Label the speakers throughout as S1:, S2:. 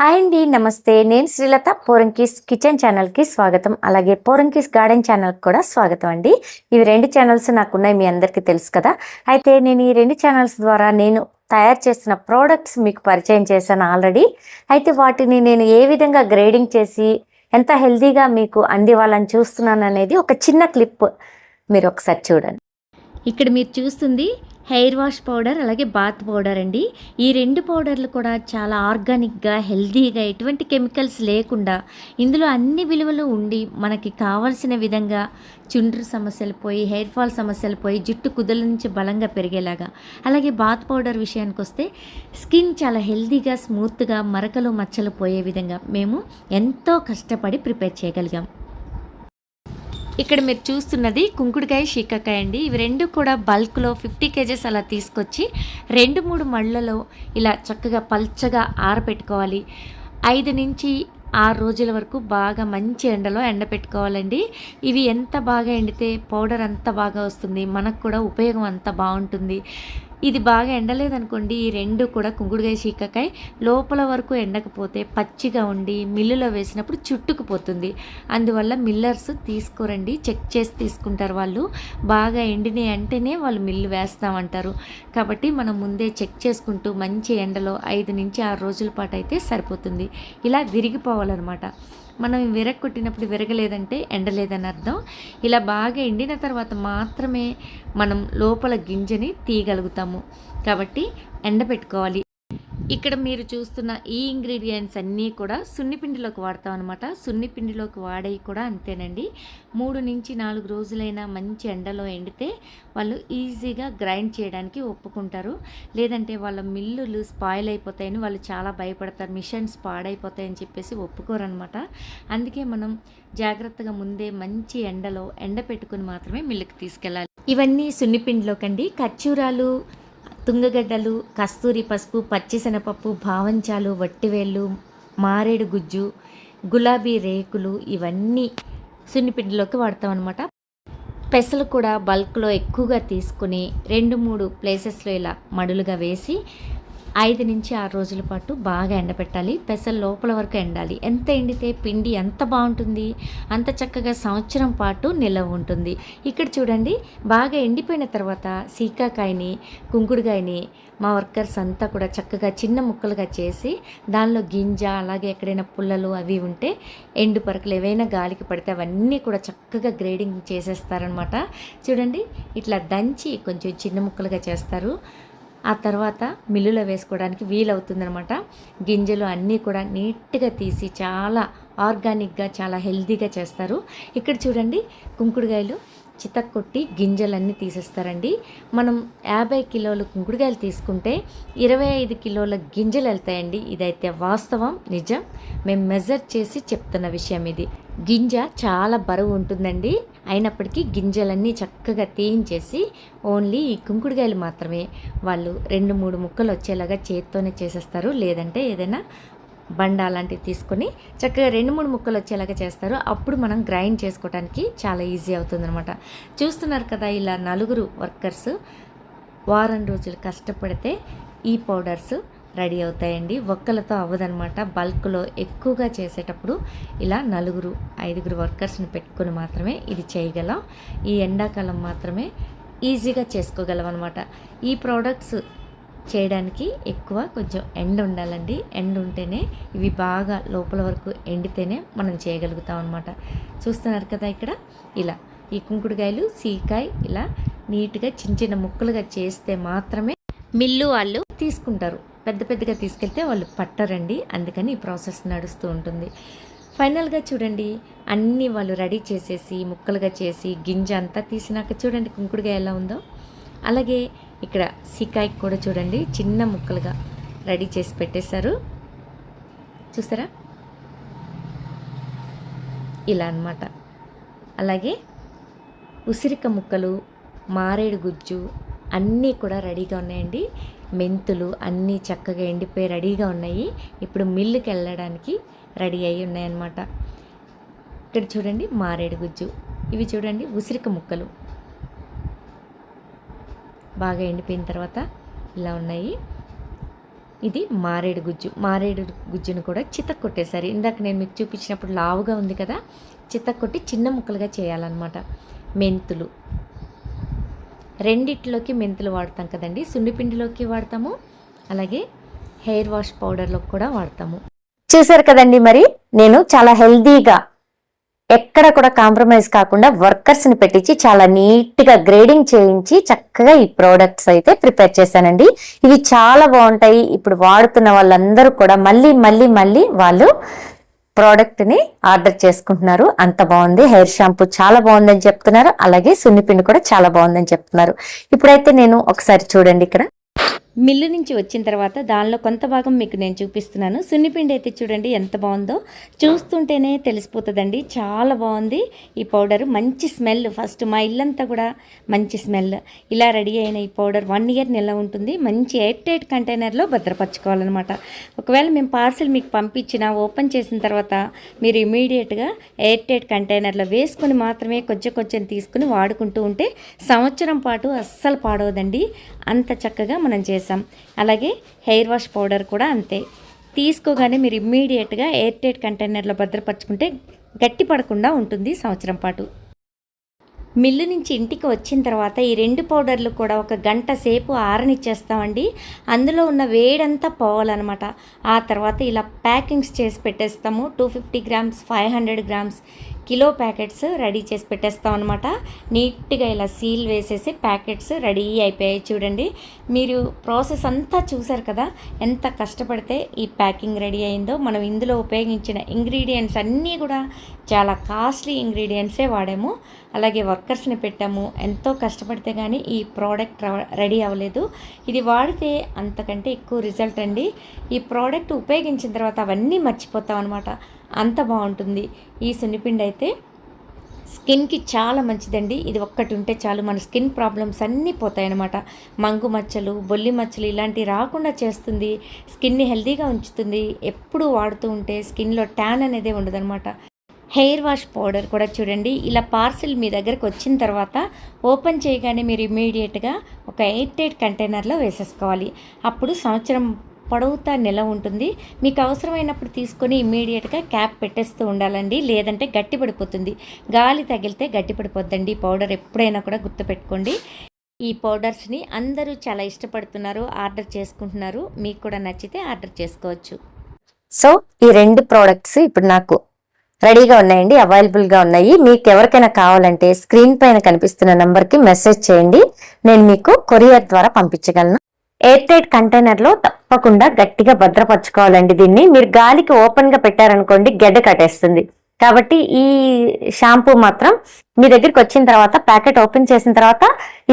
S1: Hi అండి నమస్తే. నేను శ్రీలత పోరంకీస్ కిచెన్ ఛానల్కి స్వాగతం. అలాగే పోరంకీస్ గార్డెన్ ఛానల్కి కూడా స్వాగతం అండి. ఇవి రెండు ఛానల్స్ నాకున్నాయి మీ అందరికీ తెలుసు కదా. అయితే నేను ఈ రెండు ఛానల్స్ ద్వారా నేను తయారు చేసిన ప్రోడక్ట్స్ మీకు పరిచయం చేశాను ఆల్రెడీ. అయితే వాటిని నేను ఏ విధంగా గ్రేడింగ్ చేసి ఎంత హెల్తీగా మీకు అందివ్వాలని చూస్తున్నాను అనేది ఒక చిన్న క్లిప్ మీరు ఒకసారి చూడండి. ఇక్కడ మీరు చూస్తుంది హెయిర్ వాష్ పౌడర్ అలాగే బాత్ పౌడర్ అండి. ఈ రెండు పౌడర్లు కూడా చాలా ఆర్గానిక్గా హెల్తీగా ఎటువంటి కెమికల్స్ లేకుండా ఇందులో అన్ని విలువలు ఉండి మనకి కావాల్సిన విధంగా చుండ్రు సమస్యలు పోయి హెయిర్ ఫాల్ సమస్యలు పోయి జుట్టు కుదుల నుంచి బలంగా పెరిగేలాగా. అలాగే బాత్ పౌడర్ విషయానికి వస్తే స్కిన్ చాలా హెల్తీగా స్మూత్గా మరకలు మచ్చలు పోయే విధంగా మేము ఎంతో కష్టపడి ప్రిపేర్ చేయగలిగాం. ఇక్కడ మీరు చూస్తున్నది కుంకుడుకాయ శీకాకాయ అండి. ఇవి రెండు కూడా బల్క్లో ఫిఫ్టీ కేజెస్ అలా తీసుకొచ్చి రెండు మూడు మళ్ళలో ఇలా చక్కగా పల్చగా ఆరబెట్టుకోవాలి ఐదు నుంచి ఆరు రోజుల వరకు బాగా మంచి ఎండలో ఎండపెట్టుకోవాలండి. ఇవి ఎంత బాగా ఎండితే పౌడర్ అంత బాగా వస్తుంది. మనకు కూడా ఉపయోగం అంత బాగుంటుంది. ఇది బాగా ఎండలేదనుకోండి ఈ రెండు కూడా కుంగుడుగాయ చీకకాయ లోపల వరకు ఎండకపోతే పచ్చిగా ఉండి మిల్లులో వేసినప్పుడు చుట్టుకుపోతుంది. అందువల్ల మిల్లర్స్ తీసుకోరండి చెక్ చేసి తీసుకుంటారు వాళ్ళు. బాగా ఎండినాయి అంటేనే వాళ్ళు మిల్లు వేస్తామంటారు. కాబట్టి మనం ముందే చెక్ చేసుకుంటూ మంచి ఎండలో ఐదు నుంచి ఆరు రోజుల పాటు అయితే సరిపోతుంది. ఇలా విరిగిపోవాలన్నమాట. మనం విరగొట్టినప్పుడు విరగలేదంటే ఎండలేదని అర్థం. ఇలా బాగా ఎండిన తర్వాత మాత్రమే మనం లోపల గింజని తీయగలుగుతాము. కాబట్టి ఎండబెట్టుకోవాలి ఇక్కడ మీరు చూస్తున్న ఈ ఇంగ్రీడియంట్స్ అన్నీ కూడా సున్నిపిండిలోకి వాడతాం అనమాట సున్నిపిండిలోకి వాడేవి కూడా అంతేనండి. మూడు నుంచి నాలుగు రోజులైనా మంచి ఎండలో ఎండితే వాళ్ళు ఈజీగా గ్రైండ్ చేయడానికి ఒప్పుకుంటారు. లేదంటే వాళ్ళ మిల్లులు స్పాయిల్ అయిపోతాయని వాళ్ళు చాలా భయపడతారు. మిషన్స్ పాడైపోతాయని చెప్పేసి ఒప్పుకోరనమాట అందుకే మనం జాగ్రత్తగా ముందే మంచి ఎండలో ఎండ పెట్టుకుని మాత్రమే మిల్లుకి తీసుకెళ్ళాలి. ఇవన్నీ సున్నిపిండిలోకండి ఖర్చూరాలు తుంగగడ్డలు కస్తూరి పసుపు పచ్చిశనపప్పు భావంచాలు వట్టివేళ్ళు మారేడు గుజ్జు గులాబీ రేకులు ఇవన్నీ సున్నిపిండిలోకి వాడతాం అనమాట పెసలు కూడా బల్క్లో ఎక్కువగా తీసుకుని రెండు మూడు ప్లేసెస్లో ఇలా మడులుగా వేసి ఐదు నుంచి ఆరు రోజుల పాటు బాగా ఎండబెట్టాలి. పెసలు లోపల వరకు ఎండాలి. ఎంత ఎండితే పిండి ఎంత బాగుంటుంది. అంత చక్కగా సంవత్సరం పాటు నిలవ ఉంటుంది. ఇక్కడ చూడండి బాగా ఎండిపోయిన తర్వాత సీకాకాయని కుంకుడుకాయని మా వర్కర్స్ అంతా కూడా చక్కగా చిన్న ముక్కలుగా చేసి దానిలో గింజ అలాగే ఎక్కడైనా పుల్లలు అవి ఉంటే ఎండు పరకలు ఏవైనా గాలికి పడితే అవన్నీ కూడా చక్కగా గ్రేడింగ్ చేసేస్తారనమాట చూడండి ఇట్లా దంచి కొంచెం చిన్న ముక్కలుగా చేస్తారు. ఆ తర్వాత మిల్లులో వేసుకోవడానికి వీలవుతుందనమాట గింజలు అన్నీ కూడా నీట్గా తీసి చాలా ఆర్గానిక్గా చాలా హెల్తీగా చేస్తారు. ఇక్కడ చూడండి చితక్ కొట్టి గింజలన్నీ తీసేస్తారండి. మనం యాభై కిలోలు కుంకుడుకాయలు తీసుకుంటే ఇరవై ఐదు కిలోల గింజలు వెళ్తాయండి. ఇదైతే వాస్తవం నిజం. మేము మెజర్ చేసి చెప్తున్న విషయం ఇది. గింజ చాలా బరువు ఉంటుందండి. అయినప్పటికీ గింజలన్నీ చక్కగా తీయించేసి ఓన్లీ ఈ కుంకుడుకాయలు మాత్రమే. వాళ్ళు రెండు మూడు ముక్కలు వచ్చేలాగా చేత్తోనే చేసేస్తారు. లేదంటే ఏదైనా బండ అలాంటివి తీసుకొని చక్కగా రెండు మూడు ముక్కలు వచ్చేలాగా చేస్తారు. అప్పుడు మనం గ్రైండ్ చేసుకోవడానికి చాలా ఈజీ అవుతుందన్నమాట. చూస్తున్నారు కదా ఇలా నలుగురు వర్కర్స్ వారం రోజులు కష్టపడితే ఈ పౌడర్స్ రెడీ అవుతాయండి. ఒక్కలతో అవ్వదనమాట బల్క్లో ఎక్కువగా చేసేటప్పుడు ఇలా నలుగురు ఐదుగురు వర్కర్స్ని పెట్టుకొని మాత్రమే ఇది చేయగలం. ఈ ఎండాకాలం మాత్రమే ఈజీగా చేసుకోగలం అనమాట ఈ ప్రోడక్ట్స్ చేయడానికి ఎక్కువ కొంచెం ఎండ ఉండాలండి. ఎండ ఉంటేనే ఇవి బాగా లోపల వరకు ఎండితేనే మనం చేయగలుగుతాం అనమాట చూస్తున్నారు కదా ఇక్కడ? ఇలా. ఈ కుంకుడుకాయలు సీకాయ ఇలా నీట్గా చిన్న చిన్న ముక్కలుగా చేస్తే మాత్రమే మిల్లు వాళ్ళు తీసుకుంటారు. పెద్ద పెద్దగా తీసుకెళ్తే వాళ్ళు పట్టరండి. అందుకని ఈ ప్రాసెస్ నడుస్తూ ఉంటుంది. ఫైనల్గా చూడండి. అన్నీ వాళ్ళు రెడీ చేసేసి ముక్కలుగా చేసి గింజ అంతా తీసినాక చూడండి కుంకుడుగా ఎలా ఉందో. అలాగే ఇక్కడ సికాయ్ కూడా చూడండి చిన్న ముక్కలుగా రెడీ చేసి పెట్టేశారు. చూసారా? ఇలా అన్నమాట. అలాగే ఉసిరిక ముక్కలు మారేడు గుజ్జు అన్నీ కూడా రెడీగా ఉన్నాయండి. మెంతులు అన్నీ చక్కగా ఎండిపోయి రెడీగా ఉన్నాయి. ఇప్పుడు మిల్లుకి వెళ్ళడానికి రెడీ అయి ఉన్నాయన్నమాట. ఇక్కడ చూడండి మారేడు గుజ్జు. ఇవి చూడండి ఉసిరిక ముక్కలు. బాగా ఎండిపోయిన తర్వాత ఇలా ఉన్నాయి. ఇది మారేడు గుజ్జు. మారేడు గుజ్జును కూడా చితక్ కొట్టేశారు. ఇందాక నేను మీకు చూపించినప్పుడు లావుగా ఉంది కదా చితక్ కొట్టి చిన్న ముక్కలుగా చేయాలన్నమాట. మెంతులు. రెండిట్లోకి మెంతులు వాడతాం కదండి. సున్నిపిండిలోకి వాడతాము. అలాగే హెయిర్ వాష్ పౌడర్లోకి కూడా వాడతాము. చూసారు కదండి మరి? నేను చాలా హెల్దీగా ఎక్కడ కూడా కాంప్రమైజ్ కాకుండా వర్కర్స్ని పెట్టించి చాలా నీట్గా గ్రేడింగ్ చేయించి చక్కగా ఈ ప్రోడక్ట్స్ అయితే ప్రిపేర్ చేశానండి. ఇవి చాలా బాగుంటాయి. ఇప్పుడు వాడుతున్న వాళ్ళందరూ కూడా మళ్ళీ మళ్ళీ మళ్ళీ వాళ్ళు ప్రోడక్ట్ని ఆర్డర్ చేసుకుంటున్నారు. అంత బాగుంది. హెయిర్ షాంపూ చాలా బాగుందని చెప్తున్నారు. అలాగే సున్నిపిండి కూడా చాలా బాగుందని చెప్తున్నారు. ఇప్పుడైతే నేను ఒకసారి చూడండి ఇక్కడ. మిల్లు నుంచి వచ్చిన తర్వాత దానిలో కొంత భాగం మీకు నేను చూపిస్తున్నాను. సున్నిపిండి అయితే చూడండి ఎంత బాగుందో. చూస్తుంటేనే తెలిసిపోతుందండి. చాలా బాగుంది ఈ పౌడర్. మంచి స్మెల్. ఫస్ట్ మా ఇల్లంతా కూడా మంచి స్మెల్. ఇలా రెడీ అయిన ఈ పౌడర్ వన్ ఇయర్ నిల్వ ఉంటుంది. మంచి ఎయిర్ టైట్ కంటైనర్లో భద్రపరచుకోవాలన్నమాట. ఒకవేళ మేము పార్సిల్ మీకు పంపించిన ఓపెన్ చేసిన తర్వాత మీరు ఇమీడియట్గా ఎయిర్ టైట్ కంటైనర్లో వేసుకొని మాత్రమే కొంచెం కొంచెం తీసుకుని వాడుకుంటూ ఉంటే సంవత్సరం పాటు అస్సలు పాడవదండి. అంత చక్కగా మనం చేస్తాం అలాగే హెయిర్ వాష్ పౌడర్ కూడా అంతే. తీసుకోగానే మీరు ఇమ్మీడియట్గా ఎయిర్ టైట్ కంటైనర్లో భద్రపరచుకుంటే గట్టి పడకుండా ఉంటుంది సంవత్సరం పాటు. మిల్లు నుంచి ఇంటికి వచ్చిన తర్వాత ఈ రెండు పౌడర్లు కూడా ఒక గంట సేపు ఆరనిచ్చేస్తామండి. అందులో ఉన్న వేడంతా పోవాలన్నమాట. ఆ తర్వాత ఇలా ప్యాకింగ్స్ చేసి పెట్టేస్తాము. Two fifty grams five hundred grams kilo packets ready చేసి పెట్టేస్తాం అనమాట నీట్గా ఇలా సీల్ వేసేసి ప్యాకెట్స్ రెడీ అయిపోయాయి చూడండి. మీరు ప్రాసెస్ అంతా చూసారు కదా ఎంత కష్టపడితే ఈ ప్యాకింగ్ రెడీ అయిందో. మనం ఇందులో ఉపయోగించిన ఇంగ్రీడియంట్స్ అన్నీ కూడా చాలా కాస్ట్లీ ఇంగ్రీడియంట్సే వాడాము. అలాగే వర్కర్స్ని పెట్టాము. ఎంతో కష్టపడితే కానీ ఈ ప్రోడక్ట్ రెడీ అవ్వలేదు. ఇది వాడితే అంతకంటే ఎక్కువ రిజల్ట్ అండి. ఈ ప్రోడక్ట్ ఉపయోగించిన తర్వాత అవన్నీ మర్చిపోతాం అనమాట అంత బాగుంటుంది. ఈ సున్నిపిండి అయితే స్కిన్కి చాలా మంచిదండి. ఇది ఒక్కటి ఉంటే చాలు. మన స్కిన్ ప్రాబ్లమ్స్ అన్నీ పోతాయన్నమాట. మంగు మచ్చలు బొల్లి మచ్చలు ఇలాంటివి రాకుండా చేస్తుంది. స్కిన్ని హెల్తీగా ఉంచుతుంది. ఎప్పుడు వాడుతూ ఉంటే స్కిన్లో ట్యాన్ అనేది ఉండదనమాట హెయిర్ వాష్ పౌడర్ కూడా చూడండి. ఇలా పార్సిల్ మీ దగ్గరకు వచ్చిన తర్వాత ఓపెన్ చేయగానే మీరు ఇమీడియట్గా ఒక ఎయిట్ ఎయిట్ కంటైనర్లో వేసేసుకోవాలి. అప్పుడు సంవత్సరం పొడవుతా నిల ఉంటుంది. మీకు అవసరమైనప్పుడు తీసుకొని ఇమ్మీడియట్గా క్యాప్ పెట్టేస్తూ ఉండాలండి. లేదంటే గట్టి పడిపోతుంది. గాలి తగిలితే గట్టి పడిపోద్దండి. పౌడర్ ఎప్పుడైనా కూడా గుర్తుపెట్టుకోండి ఈ పౌడర్స్ని అందరూ చాలా ఇష్టపడుతున్నారు. ఆర్డర్ చేసుకుంటున్నారు. మీకు కూడా నచ్చితే ఆర్డర్ చేసుకోవచ్చు. సో ఈ రెండు ప్రోడక్ట్స్ ఇప్పుడు నాకు రెడీగా ఉన్నాయండి అవైలబుల్గా ఉన్నాయి. మీకు ఎవరికైనా కావాలంటే స్క్రీన్ పైన కనిపిస్తున్న నెంబర్కి మెసేజ్ చేయండి. నేను మీకు కొరియర్ ద్వారా పంపించగలను. ఎయిర్ టైట్ కంటైనర్లో తప్పకుండా గట్టిగా భద్రపరచుకోవాలండి దీన్ని. మీరు గాలికి ఓపెన్గా పెట్టారనుకోండి గెడ్డ కట్టేస్తుంది. కాబట్టి ఈ షాంపూ మాత్రం మీ దగ్గరికి వచ్చిన తర్వాత ప్యాకెట్ ఓపెన్ చేసిన తర్వాత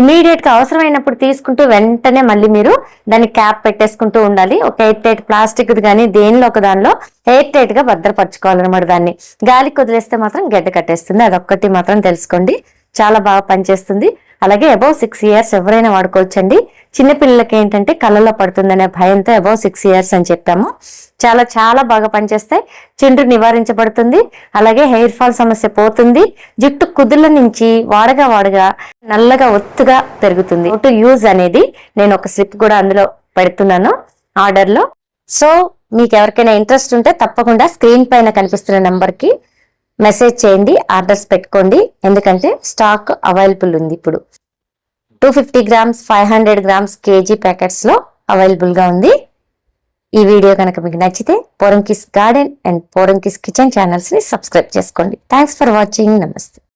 S1: ఇమీడియట్గా అవసరమైనప్పుడు తీసుకుంటూ వెంటనే మళ్ళీ మీరు దాన్ని క్యాప్ పెట్టేసుకుంటూ ఉండాలి. ఒక ఎయిర్ టైట్ ప్లాస్టిక్ కానీ దేనిలో ఒక దానిలో ఎయిర్ టైట్గా భద్రపరచుకోవాలన్నమాట దాన్ని. గాలికి వదిలేస్తే మాత్రం గడ్డ కట్టేస్తుంది. అదొక్కటి మాత్రం తెలుసుకోండి. చాలా బాగా పనిచేస్తుంది. అలాగే అబౌవ్ సిక్స్ ఇయర్స్ ఎవరైనా వాడుకోవచ్చండి. చిన్నపిల్లలకి ఏంటంటే కళ్ళలో పడుతుందనే భయంతో అబౌవ్ సిక్స్ ఇయర్స్ అని చెప్పాము. చాలా చాలా బాగా పనిచేస్తాయి. చిండ్రు నివారించబడుతుంది. అలాగే హెయిర్ ఫాల్ సమస్య పోతుంది. జుట్టు కుదుల నుంచి వాడగా వాడగా నల్లగా ఒత్తుగా పెరుగుతుంది. టు యూజ్ అనేది నేను ఒక స్లిప్ కూడా అందులో పెడుతున్నాను ఆర్డర్లో. సో మీకు ఎవరికైనా ఇంట్రెస్ట్ ఉంటే తప్పకుండా స్క్రీన్ పైన కనిపిస్తున్న నెంబర్కి మెసేజ్ చేయండి ఆర్డర్స్ పెట్టుకోండి. ఎందుకంటే స్టాక్ అవైలబుల్ ఉంది ఇప్పుడు. Two fifty grams five hundred grams KG ప్యాకెట్స్లో అవైలబుల్గా ఉంది. ఈ వీడియో కనుక మీకు నచ్చితే Porankis garden and Porankis kitchen ఛానల్స్ని subscribe చేసుకోండి. Thanks for watching. నమస్తే.